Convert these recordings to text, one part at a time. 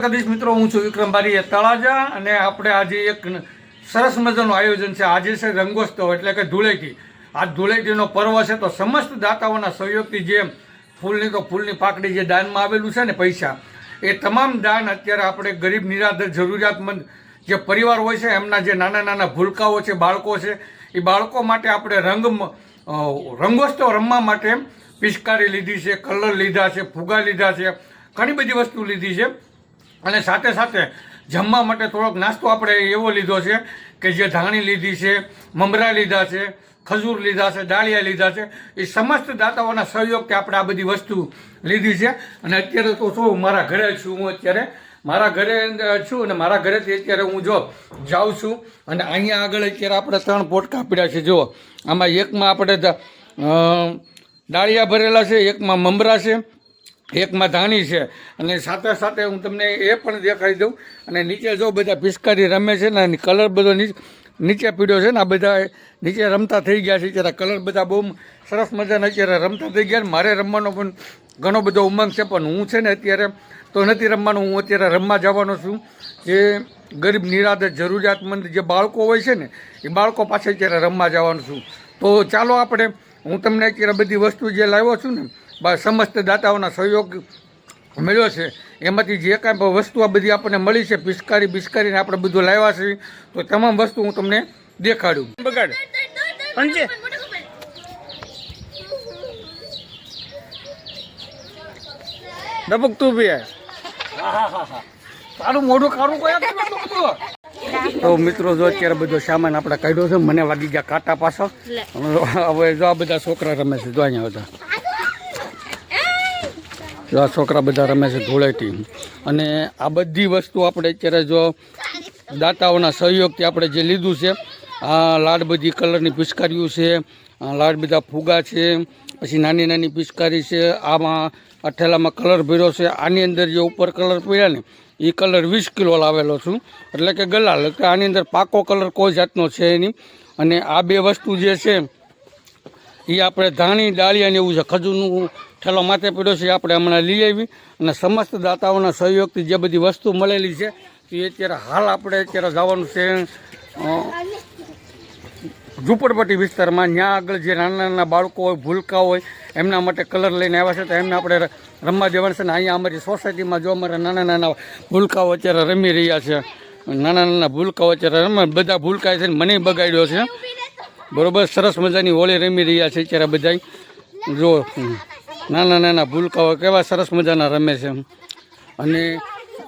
દ્વારકાધીશ મિત્રો, હું છું વિક્રમ બારીએ તળાજા અને આપણે આજે એક સરસ મજાનું આયોજન છે. આજે છે રંગોત્સવ, એટલે કે ધૂળેટી. આ ધૂળેટીનો પર્વ છે તો સમસ્ત દાતાઓના સહયોગથી જે ફૂલની તો ફૂલની પાકડી જે દાનમાં આવેલું છે ને પૈસા, એ તમામ દાન અત્યારે આપણે ગરીબ, નિરાધર, જરૂરિયાતમંદ જે પરિવાર હોય છે, એમના જે નાના નાના ભૂલકાઓ છે, બાળકો છે, એ બાળકો માટે આપણે રંગ રંગોત્સવ રમવા માટે પિચકારી લીધી છે, કલર લીધા છે, ફુગા લીધા છે, ઘણી બધી વસ્તુ લીધી છે. અને સાથે સાથે જમવા માટે થોડોક નાસ્તો આપણે એવો લીધો છે કે જે ધાણી લીધી છે, મમરા લીધા છે, ખજૂર લીધા છે દાળિયા લીધા છે, એ સમસ્ત દાતાઓના સહયોગથી આપણે આ બધી વસ્તુ લીધી છે. અને અત્યારે તો શું, મારા ઘરે છું હું અત્યારે. મારા ઘરે છું અને મારા ઘરેથી અત્યારે હું જો જાઉં છું અને અહીંયા આગળ અત્યારે આપણે ત્રણ પોટકા પીડ્યા છે. જુઓ, આમાં એકમાં આપણે દાળિયા ભરેલા છે, એકમાં મમરા છે એકમાં ધાણી છે. અને સાથે સાથે હું તમને એ પણ દેખાડી દઉં. અને નીચે જો બધા પિસ્કારી રમે છે ને કલર બધો નીચ- પીડ્યો છે ને, આ બધા નીચે રમતા થઈ ગયા છે. અત્યારે કલર બધા બહુ સરસ મજાના અત્યારે રમતા થઈ ગયા ને મારે રમવાનો પણ ઘણો બધો ઉમંગ છે, પણ હું છે ને અત્યારે તો નથી રમવાનું. હું અત્યારે રમવા જવાનો છું. જે ગરીબ નિરાધર જરૂરિયાતમંદ જે બાળકો હોય છે ને, એ બાળકો પાસે અત્યારે રમવા જવાનું છું. તો ચાલો આપણે, હું તમને અત્યારે બધી વસ્તુ જે લાવ્યો છું ને સમસ્ત દાતાઓના સહયોગ મળ્યો છે. એમાંથી જે કાંઈ વસ્તુ આ બધી આપણને મળી છે પિસ્કારી બિસ્કારીને આપણે બધું લાવ્યા છે તો તમામ વસ્તુ હું તમને દેખાડું. બગાડ. પંચે ડબક તું બી તારું મોઢું કાઢું કોઈ તો મિત્રો જો અત્યારે બધો સામાન આપણે કાઢ્યો છે મને વાગી ગયા કાંટા પાછો હવે જો આ બધા છોકરા રમે છે જો અહીંયા બધા. જો છોકરા બધા રમે છે ધૂળેટી. અને આ બધી વસ્તુ આપણે અત્યારે જો દાતાઓના સહયોગથી આપણે જે લીધું છે, આ લાડ બધી કલરની પિચકારીઓ છે લાડ બધા ફુગા છે, પછી નાની નાની પિચકારી છે, આમાં અઠેલામાં કલર ભર્યો છે, આની અંદર જે ઉપર કલર પડ્યા ને એ કલર વીસ કિલો લાવેલો છું. એટલે કે ગલાલ, એટલે આની અંદર પાકો કલર કોઈ જાતનો છે નહીં. અને આ બે વસ્તુ જે છે એ આપણે ધાણી, ડાળિયા ને એવું છે, ખજૂરનું ઠેલો માથે પડ્યો છે, આપણે હમણાં લઈ આવી અને સમસ્ત દાતાઓના સહયોગથી જે બધી વસ્તુ મળેલી છે એ અત્યારે હાલ આપણે અત્યારે જવાનું છે ઝૂંપડપટ્ટી વિસ્તારમાં. ત્યાં આગળ જે નાના નાના બાળકો હોય, ભૂલકા હોય, એમના માટે કલર લઈને આવ્યા છે, તો એમને આપણે રમવા દેવાનું છે. ને અહીંયા અમારી સોસાયટીમાં જો અમારા નાના નાના ભૂલકાઓ અત્યારે રમી રહ્યા છે, નાના નાના ભૂલકાઓ અત્યારે રમે, બધા ભૂલકા છે મને બગાડ્યો છે. બરોબર, સરસ મજાની હોળી રમી રહ્યા છે અત્યારે બધા જો. નાના નાના ભૂલકાઓ કેવા સરસ મજાના રમે છે. અને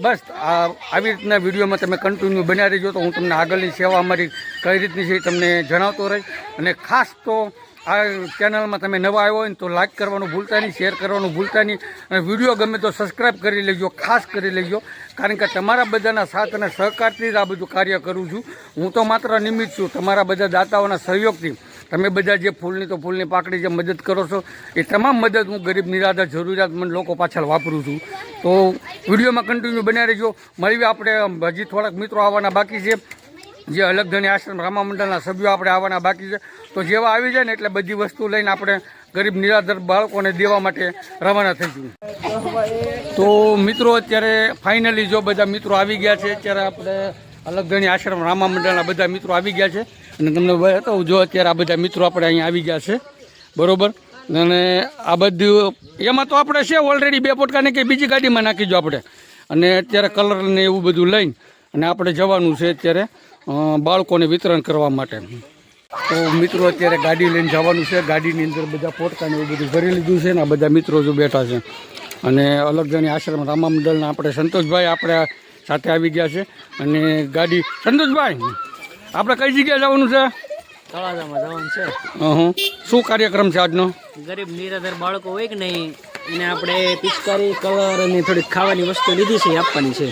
બસ, આ, આવી રીતના વિડીયોમાં તમે કન્ટિન્યુ બન્યા રહીજો તો હું તમને આગળની સેવા અમારી કઈ રીતની છે તમને જણાવતો રહીશ. અને ખાસ તો આ ચેનલમાં તમે નવા આવ્યો હોય ને તો લાઇક કરવાનું ભૂલતા નહીં શેર કરવાનું ભૂલતા નહીં. અને વીડિયો ગમે તો સબસ્ક્રાઈબ કરી લેજો, ખાસ કરી લેજો. કારણ કે તમારા બધાના સાથ અને સહકારથી જ આ બધું કાર્ય કરું છું. હું તો માત્ર નિમિત્ત છું તમારા બધા દાતાઓના સહયોગથી. તમે બધા જે ફૂલની તો ફૂલની પાકડી જે મદદ કરો છો, એ તમામ મદદ હું ગરીબ, નિરાધાર જરૂરિયાતમંદ લોકો પાછળ વાપરું છું. તો વિડીયોમાં કન્ટિન્યુ બન્યા રહેજો. મળીએ આપણે હજી થોડાક મિત્રો આવવાના બાકી છે. જે અલગધણી આશ્રમ રામા મંડળના સભ્યો આપણે આવવાના બાકી છે. તો જેવા આવી જાય ને એટલે બધી વસ્તુ લઈને આપણે ગરીબ, નિરાધાર બાળકોને દેવા માટે રવાના થઈશું તો મિત્રો અત્યારે ફાઇનલી જો બધા મિત્રો આવી ગયા છે, અત્યારે આપણે અલગધણી આશ્રમ રામા મંડળના બધા મિત્રો આવી ગયા છે. અને તમને બતાવું, જો અત્યારે આ બધા મિત્રો આપણે અહીંયા આવી ગયા છે, બરોબર? અને આ બધું, એમાં તો આપણે છે ઓલરેડી બે પોટકાને કે બીજી ગાડીમાં નાખી જો આપણે. અને અત્યારે કલર ને એવું બધું લઈને, અને આપણે જવાનું છે અત્યારે બાળકોને વિતરણ કરવા માટે. તો મિત્રો અત્યારે ગાડી લઈને જવાનું છે, ગાડીની અંદર બધા પોટકાને એવું બધું ભરી લીધું છે, ને આ બધા મિત્રો જો બેઠા છે. અને અલગ જણી આશ્રમ રામા મંડળના આપણે સંતોષભાઈ આપણે સાથે આવી ગયા છે, અને ગાડી, સંતોષભાઈ! આપણે કઈ જગ્યાએ જવાનું છે? તળાજામાં જવાનું છે. હં શું કાર્યક્રમ છે આજનો? ગરીબ નિરાધાર બાળકો હોય કે નહીં એને આપણે પિચકારી કલર અને થોડીક ખાવાની વસ્તુ લીધી છે આપવાની છે.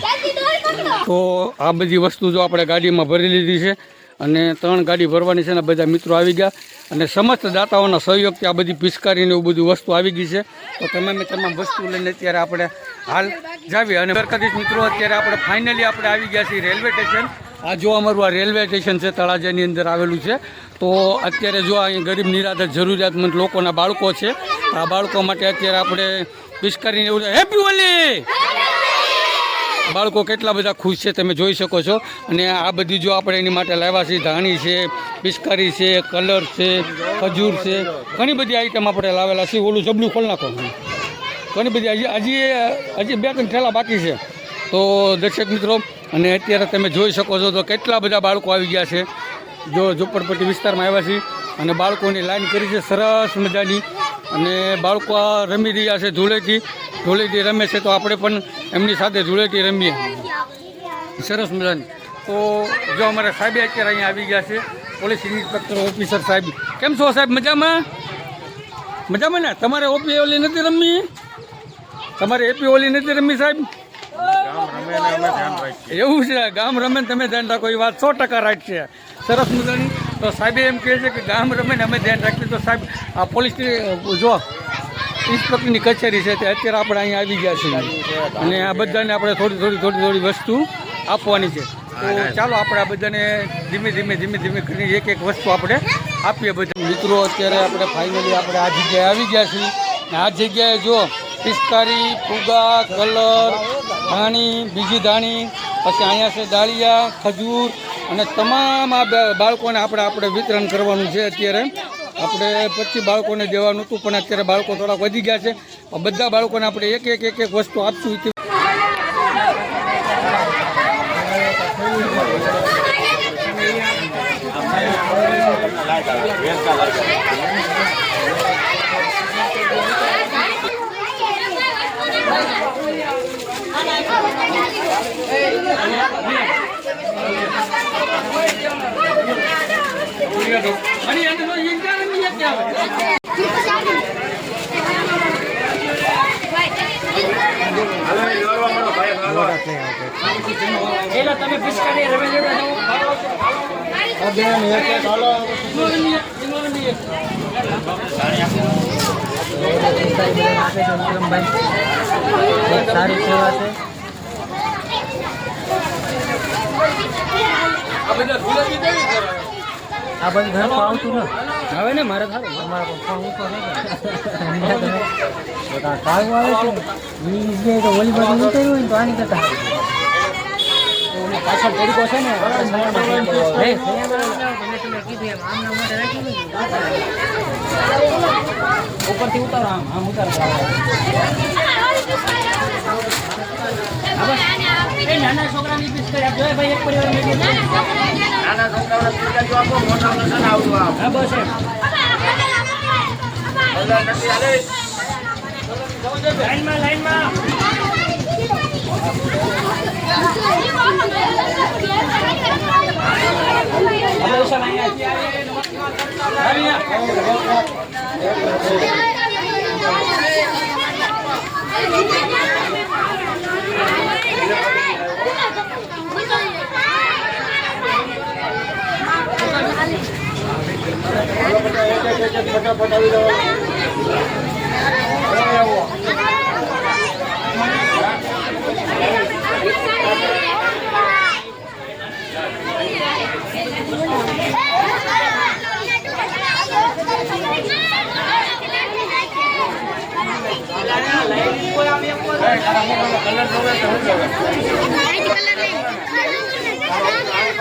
તો આ બધી વસ્તુ જો આપણે ગાડીમાં ભરી લીધી છે અને ત્રણ ગાડી ભરવાની છે અને બધા મિત્રો આવી ગયા. અને સમસ્ત દાતાઓના સહયોગથી આ બધી પિચકારીને એવું બધું વસ્તુ આવી ગઈ છે. તો તમામે તમામ વસ્તુ લઈને અત્યારે આપણે હાલ જાવીએ અને સરકારી મિત્રો અત્યારે આપણે ફાઇનલી આપણે આવી ગયા છીએ રેલવે સ્ટેશન. આ જો અમારું આ રેલવે સ્ટેશન છે, તળાજાની અંદર આવેલું છે. તો અત્યારે જો અહીં ગરીબ નિરાધાર જરૂરિયાતમંદ લોકોના બાળકો છે આ બાળકો માટે અત્યારે આપણે પિચકારીને એવું હેપી હોલી બાળકો કેટલા બધા ખુશ છે, તમે જોઈ શકો છો. અને આ બધી જો આપણે એની માટે લાવ્યા છીએ ધાણી છે પિચકારી છે, કલર છે, ખજૂર છે, ઘણી બધી આઈટમ આપણે લાવેલા છે, ઓલું જબલું ખોલ નાખો. ઘણી બધી, હજી હજી હજી બે ત્રણ ઠેલા બાકી છે. તો દર્શક મિત્રો અને અત્યારે તમે જોઈ શકો છો તો કેટલા બધા બાળકો આવી ગયા છે. જો ઝુંપડપટ્ટી વિસ્તારમાં આવ્યા છે અને બાળકોની લાઈન કરી છે, સરસ મજાની. અને બાળકો રમી રહ્યા છે ધૂળેટી. ધૂળેટી રમે છે તો આપણે પણ એમની સાથે ધૂળેટી રમીએ. સરસ મજાની. તો જો અમારા સાહેબે અત્યારે અહીંયા આવી ગયા છે, પોલીસ ઇન્સ્પેક્ટર ઓફિસર સાહેબ. કેમ છો સાહેબ, મજામાં? મજામાં ને? તમારે ઓપી ઓલી નથી રમી તમારે એપી ઓલી નથી રમી એવું છે ગામ રમે ને તમે ધ્યાન રાખો એ વાત સો ટકા રાઈટ છે સરસ મજાની. તો સાહેબે એમ કહે છે કે ગામ રમે ને અમે ધ્યાન રાખીએ. તો સાહેબ આ પોલીસની જો ઇન્સ્પેક્ટરની કચેરી છે તે અત્યારે આપણે અહીંયા આવી ગયા છીએ. અને આ બધાને આપણે થોડી થોડી થોડી થોડી વસ્તુ આપવાની છે. તો ચાલો આપણે આ બધાને ધીમે ધીમે ધીમે ધીમે કરીને એક એક વસ્તુ આપણે આપીએ બધા મિત્રો અત્યારે આપણે ફાઇનલી આપણે આ જગ્યાએ આવી ગયા છીએ. અને આ જગ્યાએ જો પિસ્કારી ફુગા કલર ધાણી, બીજી ધાણી, પછી અહીંયા છે દાળિયા, ખજૂર અને તમામ આ બાળકોને આપણે આપણે વિતરણ કરવાનું છે અત્યારે. આપણે પચીસ બાળકોને દેવાનું હતું, પણ અત્યારે બાળકો થોડાક વધી ગયા છે. બધા બાળકોને આપણે એક એક એક એક વસ્તુ આપશું. તમે પિચકારી રમે સારી સેવા છે. આ બધું ઘર આવતું ને. હવે ને મારે થારું તમારા પપ્પા હું કરે કાળું આવે છે. તો ઓલી બાજુ ઉતર્યું હોય તો આની કરતા પાછળ છે ને ઉપરથી ઉતારો આમ આમ ઉતારો. એ નાના છોકરાની પીસ કરી આપજો. ભાઈ એક પરિવાર મેળવી હા બસ એમ લાઈનમાં લાઈનમાં આપણે ઓછા લાઈન આપે આપે લાઈન મેરો કરી હવે તો ઊભો ઉતારજો કોણ દે હું કરી દઉં ઊભો રહો. એ છોકરા રહો, લાઈન થઈ જાઓ. ઊભા લાઈન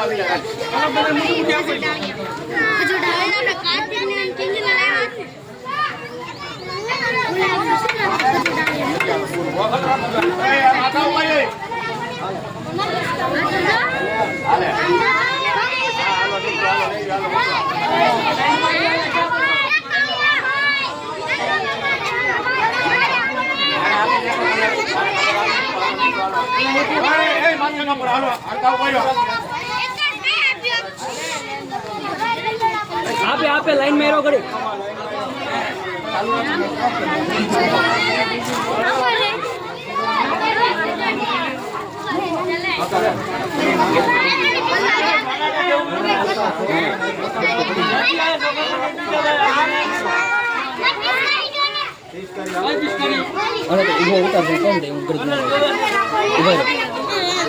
થઈ જાઓ, આપે લાઈન મેરો કરી. બધાને આપશો, બધાને આપશો. બધાને ચાલો,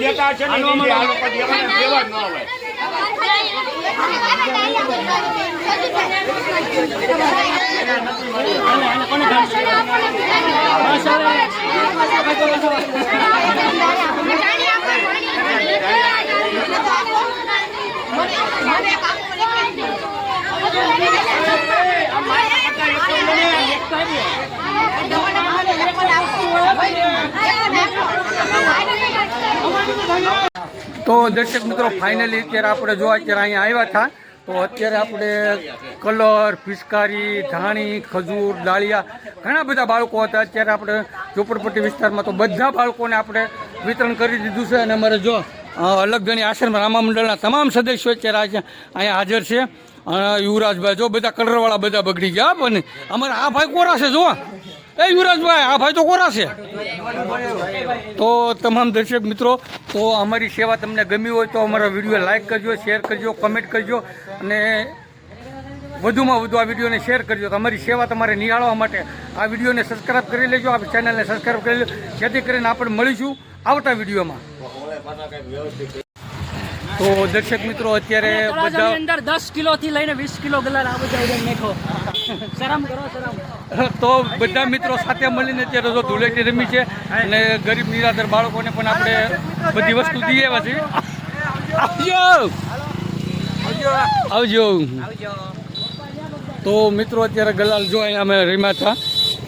દેતા છે ને એ આ લોકો દેવાના દેવા ન આવે તો દર્શક મિત્રો ફાઇનલી અત્યારે આપણે જો અત્યારે અહીંયા આવ્યા હતા, તો અત્યારે આપણે કલર, પિચકારી, ધાણી, ખજૂર દાળિયા ઘણા બધા બાળકો હતા. અત્યારે આપણે ઝોપડપટ્ટી વિસ્તારમાં તો બધા બાળકોને આપણે વિતરણ કરી દીધું છે અને અમારે જો અલગ ગણી આશ્રમ રામા મંડળના તમામ સદસ્યો અત્યારે અહીંયા હાજર છે. યુવરાજભાઈ, જો બધા કલરવાળા બધા બગડી ગયા પણ અમારે આ ભાઈ કોરા છે જો એ યુવરાજભાઈ આ ભાઈ તો કોરા છે? તો તમામ દર્શક મિત્રો તો અમારી સેવા તમને ગમી હોય તો અમારા વીડિયો લાઇક કરજો શેર કરજો કમેન્ટ કરજો અને વધુમાં વધુ આ વિડીયોને શેર કરજો. તમારી સેવા તમારે નિહાળવા માટે આ વિડીયોને સબસ્ક્રાઈબ કરી લેજો આ ચેનલને સબસ્ક્રાઈબ કરી લેજો જેથી કરીને આપણે મળીશું આવતા વિડીયોમાં. તો દર્શક મિત્રો અત્યારે બધા અંદર દસ કિલો થી લઈને વીસ કિલો ગલાર આ બધા શરમ કરો શરમ. તો બધા મિત્રો સાથે મળીને અત્યારે જો ધૂળેટી રમી છે અને ગરીબ નિરાધાર બાળકોને પણ આપણે બધી વસ્તુ દઈએ એવા છે આવજો! આવજો. તો મિત્રો અત્યારે ગલાલ જો અહીંયા અમે રમ્યા હતા.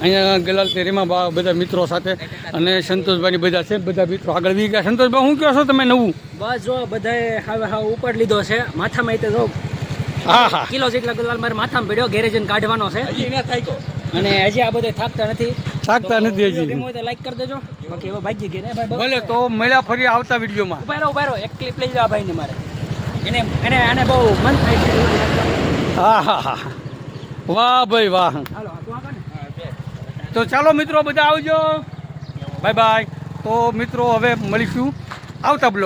અહીંયા ગલાલ તે રમ્યા બા- બધા મિત્રો સાથે. અને સંતોષભાઈ બધા છે. બધા મિત્રો આગળ વી ગયા. સંતોષભાઈ શું કહો છો તમે નવું? બસ જો બધાએ હવે હા ઉપર લીધો છે. માથામાં તે જો હા હા કિલો જેટલા ગુલાલ મારે માથામાં પડ્યો ગેરેજ કાઢવાનો છે. અને હજી આ બધે થાકતા નથી. થાકતા નથી હજી. લાઈક કરી દેજો. બાકી એવો ભાગી ગયા ભાઈ ભલે તો મળ્યા ફરી આવતા વિડીયોમાં. ઊભા રહો ઊભા રહો. એક ક્લિપ લઈ જાઓ ભાઈને મારે. એને એને આને બહુ મન થાય છે. હા હા હા વાહ. ભાઈ વાહ તું ચાલો મિત્રો બધા આવજો. બાય બાય તો મિત્રો હવે મળીશું. આવતા બ્લોગ